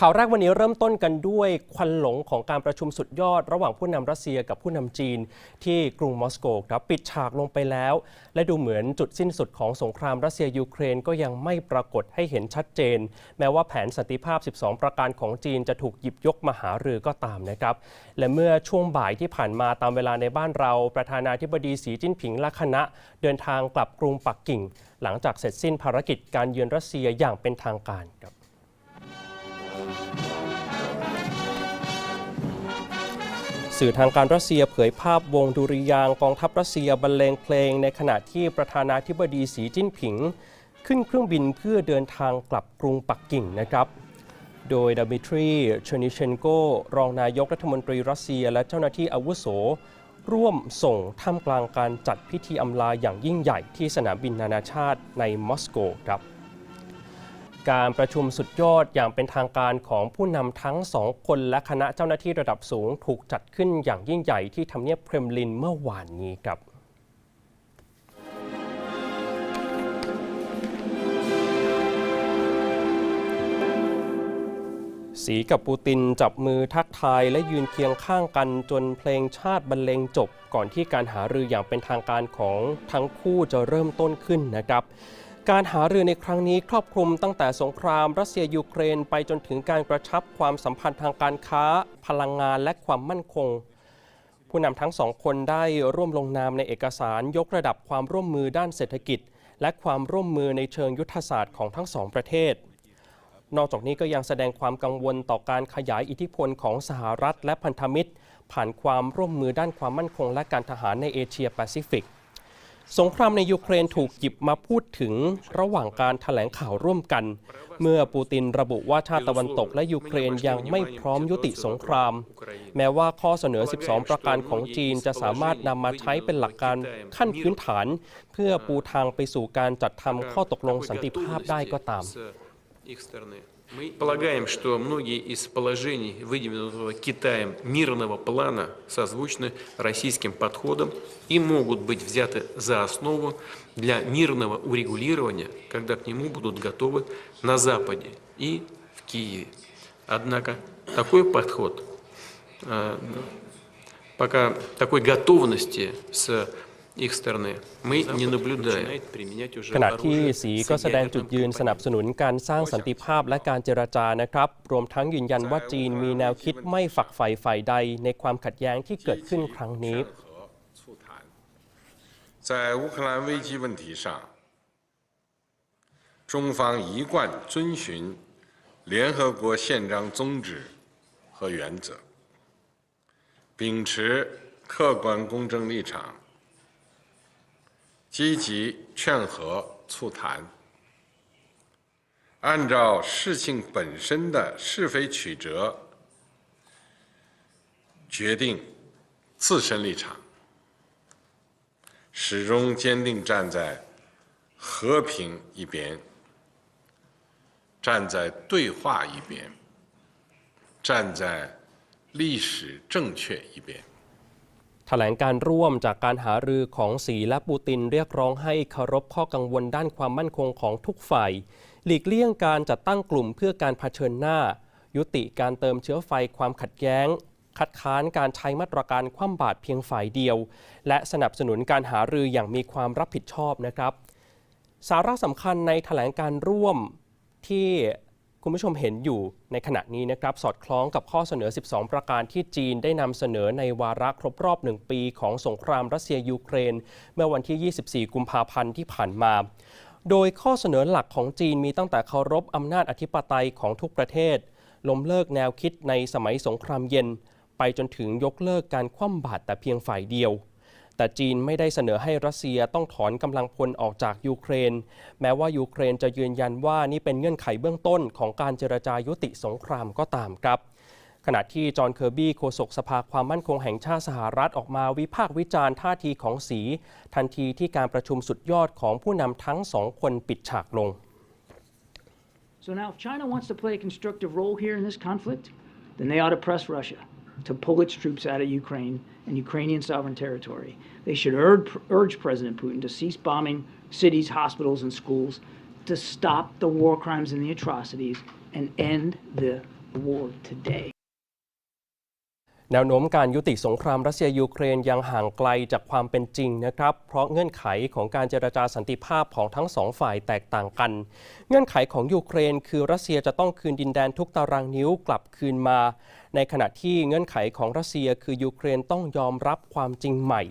ข่าวแรกวันนี้เริ่มต้นกันด้วยควันหลงของการประชุมสุดยอด ระหว่างผู้นำรัสเซียกับผู้นำจีนที่กรุงมอสโกครับปิดฉากลงไปแล้ว และดูเหมือนจุดสิ้นสุดของสงครามรัสเซียยูเครนก็ยังไม่ปรากฏให้เห็นชัดเจน แม้ว่าแผนสันติภาพ 12 ประการของจีนจะถูกหยิบยกมาหารือก็ตามนะครับ และเมื่อช่วงบ่ายที่ผ่านมาตามเวลาในบ้านเรา ประธานาธิบดีสีจิ้นผิงและคณะ เดินทางกลับกรุงปักกิ่ง หลังจากเสร็จสิ้นภารกิจการเยือนรัสเซียอย่างเป็นทางการครับ สื่อทางการรัสเซียเผยภาพวงดุริยางกองทัพรัสเซียบรรเลงเพลง ในขณะที่ประธานาธิบดีสีจิ้นผิง ขึ้นเครื่องบินเพื่อเดินทางกลับกรุงปักกิ่งนะครับ โดยดามิทรีเชนิเชนโก รองนายกรัฐมนตรีรัสเซีย และเจ้าหน้าที่อาวุโส ร่วมส่งท่ามกลางการจัดพิธีอำลาอย่างยิ่งใหญ่ที่สนามบินนานาชาติในมอสโกครับ การประชุมสุดยอดอย่างเป็นทางการของผู้นำทั้งสองคนและคณะเจ้าหน้าที่ระดับสูงถูกจัดขึ้นอย่างยิ่งใหญ่ที่ทำเนียบเครมลินเมื่อวานนี้ครับสีกับปูตินจับมือทักทายและยืนเคียงข้างกันจนเพลงชาติบรรเลงจบ ก่อนที่การหารืออย่างเป็นทางการของทั้งคู่จะเริ่มต้นขึ้นนะครับ การหารือในครั้งนี้ครอบคลุมตั้งแต่สงครามรัสเซียยูเครนไปจนถึงการกระชับความสัมพันธ์ทางการค้า พลังงานและความมั่นคง ผู้นำทั้งสองคนได้ร่วมลงนามในเอกสารยกระดับความร่วมมือด้านเศรษฐกิจ และความร่วมมือในเชิงยุทธศาสตร์ของทั้งสองประเทศ นอกจากนี้ก็ยังแสดงความกังวลต่อการขยายอิทธิพลของสหรัฐและพันธมิตร ผ่านความร่วมมือด้านความมั่นคง และการทหารในเอเชียแปซิฟิก สงครามในยูเครนถูกหยิบมาพูดถึงระหว่างการถแถลงข่าวร่วมกัน เมื่อปูตินระบุว่าชาติตะวันตกและยูเครนยังไม่พร้อมยุติสงคราม แม้ว่าข้อเสนอ 12 ประการของจีนจะสามารถนำมาใช้เป็นหลักการขั้นพื้นฐาน เพื่อปูทางไปสู่การจัดทำข้อตกลงสันติภาพได้ก็ตาม Мы полагаем, что многие из положений, выдвинутого Китаем мирного плана, созвучны российским подходам и могут быть взяты за основу для мирного урегулирования, когда к нему будут готовы на Западе и в Киеве. Однако такой подход, э, пока такой готовности с ขณะที่สีก็แสดงจุดยืนสนับสนุนการสร้างสันติภาพและการเจรจานะครับ รวมทั้งยืนยันว่าจีนมีแนวคิดไม่ฝักใฝ่ฝ่ายใดในความขัดแย้งที่เกิดขึ้นครั้งนี้在乌克兰危机问题上，中方一贯遵循联合国宪章宗旨和原则，秉持客观公正立场。积极劝和促谈，按照事情本身的是非曲折，决定自身立场。始终坚定站在和平一边，站在对话一边，站在历史正确一边。 แถลงการร่วมจากการหารือของสีและปูตินเรียกร้องให้เคารพข้อกังวลด้านความมั่นคงของทุกฝ่าย หลีกเลี่ยงการจัดตั้งกลุ่มเพื่อการเผชิญหน้า ยุติการเติมเชื้อไฟความขัดแย้ง คัดค้านการใช้มาตรการคว่ำบาตรเพียงฝ่ายเดียว และสนับสนุนการหารืออย่างมีความรับผิดชอบนะครับ สาระสำคัญในแถลงการร่วมที่ คุณผู้ชมเห็นอยู่ในขณะนี้นะครับ สอดคล้องกับข้อเสนอ 12 ประการที่จีนได้นำเสนอในวาระครบรอบ 1 ปีของสงครามรัสเซียยูเครน เมื่อวันที่ 24 กุมภาพันธ์ที่ผ่านมา โดยข้อเสนอหลักของจีนมีตั้งแต่เคารพอำนาจอธิปไตยของทุกประเทศ ล้มเลิกแนวคิดในสมัยสงครามเย็น ไปจนถึงยกเลิกการคว่ำบาตรแต่เพียงฝ่ายเดียว แต่จีนไม่ได้เสนอให้รัสเซียต้องถอนกำลังพลออกจากยูเครน แม้ว่ายูเครนจะยืนยันว่านี่เป็นเงื่อนไขเบื้องต้นของการเจรจายุติสงครามก็ตามครับขณะที่จอห์นเคอร์บี้โฆษกสภาความมั่นคงแห่งชาติสหรัฐออกมาวิพากษ์วิจารณ์ท่าทีของสี ทันทีที่การประชุมสุดยอดของผู้นำทั้งสองคนปิดฉากลง So now, if China wants to play a constructive role here in this conflict, then they ought to press Russia to pull its troops out of Ukraine and Ukrainian sovereign territory. They should urge, urge President Putin to cease bombing cities, hospitals, and schools, to stop the war crimes and the atrocities, and end the war today. แนวโน้มการยุติสงครามรัสเซียยูเครนยังห่างไกลจากความเป็นจริงนะครับ เพราะเงื่อนไขของการเจรจาสันติภาพของทั้งสองฝ่ายแตกต่างกัน เงื่อนไขของยูเครน คือรัสเซียจะต้องคืนดินแดนทุกตารางนิ้วกลับคืนมา ในขณะที่เงื่อนไขของรัสเซียคือยูเครนต้องยอมรับความจริงใหม่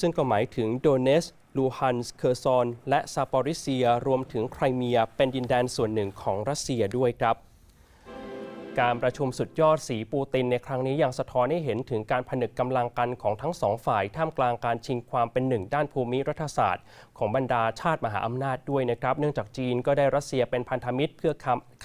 ซึ่งก็หมายถึงโดเนสลูฮันส์เคอร์ซอนและซาปอริเซีย รวมถึงไครเมีย เป็นดินแดนส่วนหนึ่งของรัสเซียด้วยครับ การประชุมสุดยอดสีปูตินในครั้งนี้ยังสะท้อนให้เห็นถึงการผนึกกำลังกันของทั้งสองฝ่าย ท่ามกลางการชิงความเป็นหนึ่งด้านภูมิรัฐศาสตร์ ของบรรดาชาติมหาอำนาจด้วยนะครับ เนื่องจากจีนก็ได้รัสเซียเป็นพันธมิตร เพื่อ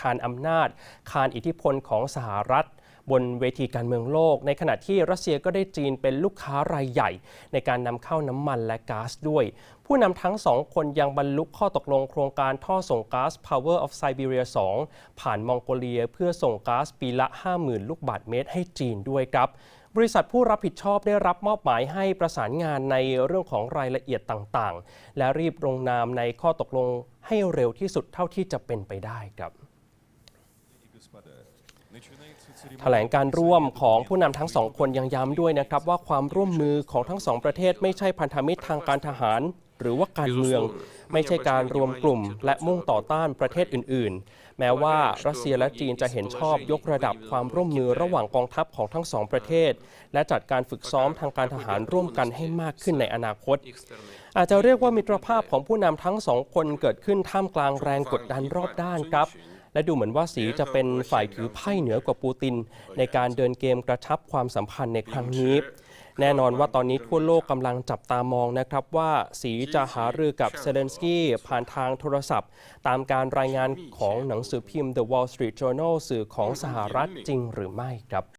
คานอำนาจ คานอิทธิพลของสหรัฐบนเวทีการเมืองโลก ในขณะที่รัสเซียก็ได้จีนเป็นลูกค้ารายใหญ่ ในการนำเข้าน้ำมันและก๊าซด้วย ผู้นำทั้งสองคนยังบรรลุข้อตกลงโครงการท่อส่งก๊าซ Power of Siberia 2 ผ่านมองโกเลียเพื่อส่งก๊าซปีละ 50,000 ลูกบาศก์เมตรให้จีนด้วยครับบริษัทผู้รับผิดชอบได้รับมอบหมายให้ประสานงานในเรื่องของรายละเอียดต่างๆ และรีบลงนามในข้อตกลงให้เร็วที่สุดเท่าที่จะเป็นไปได้ครับแถลงการร่วมของผู้นำทั้งสองคนยังย้ำด้วยนะครับว่าความร่วมมือของทั้งสองประเทศไม่ใช่พันธมิตรทางการทหาร หรือว่าการเมืองไม่ใช่การรวมกลุ่ม และมุ่งต่อต้านประเทศอื่น ๆ แม้ว่ารัสเซียและจีนจะเห็นชอบยกระดับความร่วมมือระหว่างกองทัพของทั้งสองประเทศ และจัดการฝึกซ้อมทางการทหารร่วมกันให้มากขึ้นในอนาคต อาจจะเรียกว่ามิตรภาพของผู้นำทั้งสองคนเกิดขึ้นท่ามกลางแรงกดดันรอบด้านครับ และดูเหมือนว่าสีจะเป็นฝ่ายถือไพ่เหนือกว่าปูติน ในการเดินเกมกระชับความสัมพันธ์ในครั้งนี้ แน่นอนว่าตอนนี้ทั่วโลกกำลังจับตามองนะครับว่าสีจะหารือกับเซเลนสกี้ผ่านทางโทรศัพท์ ตามการรายงานของหนังสือพิมพ์ The Wall Street Journal สื่อของสหรัฐจริงหรือไม่ครับ